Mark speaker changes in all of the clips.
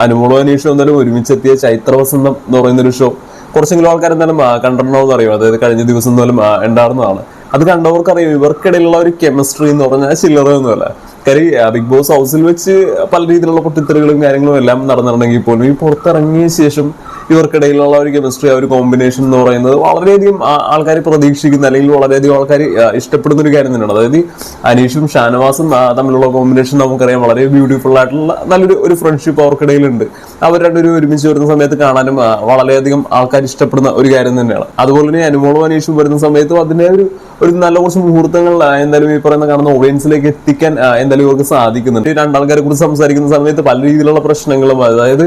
Speaker 1: അനുമോളും അനീഷും എന്തായാലും ഒരുമിച്ചെത്തിയ ചൈത്ര വസന്തം എന്ന് പറയുന്ന ഒരു ഷോ കുറച്ചെങ്കിലും ആൾക്കാർ എന്തായാലും കണ്ടിട്ടുണ്ടോന്ന് അറിയും. അതായത് കഴിഞ്ഞ ദിവസം എന്തായാലും ഉണ്ടായിരുന്നതാണ് അത് കണ്ടവർക്കറിയാം ഇവർക്കിടയിലുള്ള ഒരു കെമിസ്ട്രി എന്ന് പറഞ്ഞാൽ ചില്ലറയൊന്നുമല്ല കാര്യം ബിഗ് ബോസ് ഹൗസിൽ വെച്ച് പല രീതിയിലുള്ള പൊട്ടിത്തെറികളും കാര്യങ്ങളും എല്ലാം നടന്നിട്ടുണ്ടെങ്കിൽ പോലും ഈ പുറത്തിറങ്ങിയ ശേഷം ഇവർക്കിടയിലുള്ള ഒരു കെമിസ്ട്രി ആ ഒരു കോമ്പിനേഷൻ എന്ന് പറയുന്നത് വളരെയധികം ആൾക്കാർ പ്രതീക്ഷിക്കുന്ന അല്ലെങ്കിൽ വളരെയധികം ആൾക്കാർ ഇഷ്ടപ്പെടുന്ന ഒരു കാര്യം തന്നെയാണ്. അതായത് അനീഷും ഷാനവാസും തമ്മിലുള്ള കോമ്പിനേഷൻ നമുക്കറിയാം വളരെ ബ്യൂട്ടിഫുൾ ആയിട്ടുള്ള നല്ലൊരു ഒരു ഫ്രണ്ട്ഷിപ്പ് അവർക്കിടയിലുണ്ട്. അവർ രണ്ടുപേരും ഒരുമിച്ച് വരുന്ന സമയത്ത് കാണാനും വളരെയധികം ആൾക്കാർ ഇഷ്ടപ്പെടുന്ന ഒരു കാര്യം തന്നെയാണ്. അതുപോലെ തന്നെ അനുമോളും അനീഷും വരുന്ന സമയത്തും അതിന്റെ ഒരു ഒരു നല്ല കുറച്ച് മുഹൂർത്തങ്ങൾ എന്തായാലും ഈ പറയുന്ന കാണുന്ന ഓഡിയൻസിലേക്ക് എത്തിക്കാൻ എന്തായാലും ഇവർക്ക് സാധിക്കുന്നുണ്ട്. ഈ രണ്ടാൾക്കാരെ കുറിച്ച് സംസാരിക്കുന്ന സമയത്ത് പല രീതിയിലുള്ള പ്രശ്നങ്ങളും അതായത്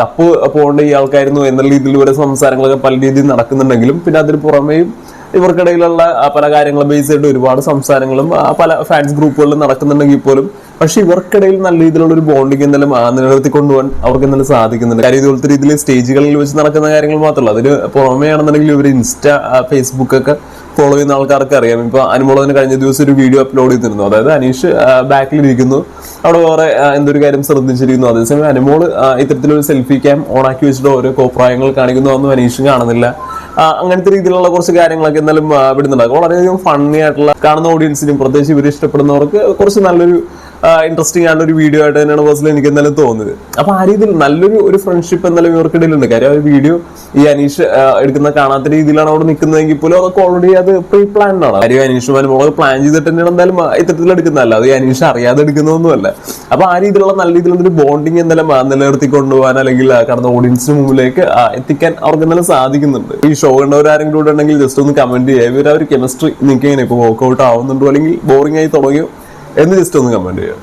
Speaker 1: കപ്പ് പോകേണ്ട ഈ ആൾക്കായിരുന്നു എന്ന രീതിയിൽ ഇവരെ സംസാരങ്ങളൊക്കെ പല രീതിയിൽ നടക്കുന്നുണ്ടെങ്കിലും പിന്നെ അതിന് പുറമേയും ഇവർക്കിടയിലുള്ള പല കാര്യങ്ങളും ബേസ് ചെയ്തിട്ട് ഒരുപാട് സംസാരങ്ങളും പല ഫാൻസ് ഗ്രൂപ്പുകളിലും നടക്കുന്നുണ്ടെങ്കിൽ പോലും പക്ഷെ ഇവർക്കിടയിൽ നല്ല രീതിയിലുള്ള ഒരു ബോണ്ടിങ് എന്തായാലും നിലനിർത്തി കൊണ്ടുപോകാൻ അവർക്ക് എന്തായാലും സാധിക്കുന്നുണ്ട്. കാര്യം ഇതുപോലത്തെ രീതിയിൽ സ്റ്റേജുകളിൽ വെച്ച് നടക്കുന്ന കാര്യങ്ങൾ മാത്രമല്ല അതിന് പുറമേ ആണെന്നുണ്ടെങ്കിൽ ഇവർ ഇൻസ്റ്റ ഫേസ്ബുക്ക് ഒക്കെ ഫോളോ ചെയ്യുന്ന ആൾക്കാർക്ക് അറിയാം. ഇപ്പൊ അനുമോളതിന് കഴിഞ്ഞ ദിവസം ഒരു വീഡിയോ അപ്ലോഡ് ചെയ്തിരുന്നു. അതായത് അനീഷ് ബാക്കിൽ ഇരിക്കുന്നു അവിടെ വേറെ എന്തൊരു കാര്യം ശ്രദ്ധിച്ചിരിക്കുന്നു. അതേസമയം അനുമോൾ ആ, ഇത്തരത്തിലൊരു സെൽഫി ക്യാം ഓണാക്കി വെച്ചിട്ട് ഓരോ കോപ്രായങ്ങൾ കാണിക്കുന്നു. അതൊന്നും അനീഷും കാണുന്നില്ല. അങ്ങനത്തെ രീതിയിലുള്ള കുറച്ച് കാര്യങ്ങളൊക്കെ എന്നാലും വിടുന്നുണ്ടാകും വിടുന്നുണ്ട്. വളരെയധികം ഫണ്ണി ആയിട്ടുള്ള കാണുന്ന ഓഡിയൻസിനും പ്രത്യേകിച്ച് ഇവർ ഇഷ്ടപ്പെടുന്നവർക്ക് കുറച്ച് നല്ലൊരു ഇൻട്രസ്റ്റിംഗ് ആയിട്ടൊരു ഒരു വീഡിയോ ആയിട്ട് തന്നെയാണ് പേഴ്സണലി എനിക്ക് എന്തായാലും തോന്നുന്നത് അപ്പൊ ആ രീതിയിൽ നല്ലൊരു ഒരു ഫ്രണ്ട്ഷിപ്പ് എന്തായാലും ഇവർക്കിടയിലുണ്ട്. കാര്യം ആ വീഡിയോ ഈ അനീഷ് എടുക്കുന്ന കാണാത്ത രീതിയിലാണ് അവിടെ നിൽക്കുന്നതെങ്കിൽ പോലും അതൊക്കെ ഓൾറെഡി അത് പ്രീ പ്ലാൻഡ് ആണ്. കാര്യം അനീഷ് മോൾ പ്ലാൻ ചെയ്തിട്ട് തന്നെയാണ് എന്തായാലും ഇത്തരത്തിൽ എടുക്കുന്നതല്ല അത് അനീഷ് അറിയാതെ എടുക്കുന്നതൊന്നുമല്ല. അപ്പൊ ആ രീതിയിലുള്ള നല്ല രീതിയിലുള്ള ഒരു ബോണ്ടിങ് എന്തായാലും നിലനിർത്തി കൊണ്ടുപോകാൻ അല്ലെങ്കിൽ കടന്ന ഓഡിയൻസിന് മുമ്പിലേക്ക് എത്തിക്കാൻ അവർക്ക് എന്തായാലും സാധിക്കുന്നുണ്ട്. ഈ ഷോ കണ്ടവർ ആരെങ്കിലും കൂടെ ഉണ്ടെങ്കിൽ ജസ്റ്റ് ഒന്ന് കമന്റ് ചെയ്യുക. ഇവർ ആ ഒരു കെമിസ്ട്രി നിങ്ങൾക്ക് എങ്ങനെ വർക്ക്ഔട്ട് ആവുന്നുണ്ടോ? അല്ലെങ്കിൽ ബോറിംഗ് ആയി തുടങ്ങിയോ? എന്ന് ജസ്റ്റ് ഒന്ന് കമന്റ് ചെയ്യുക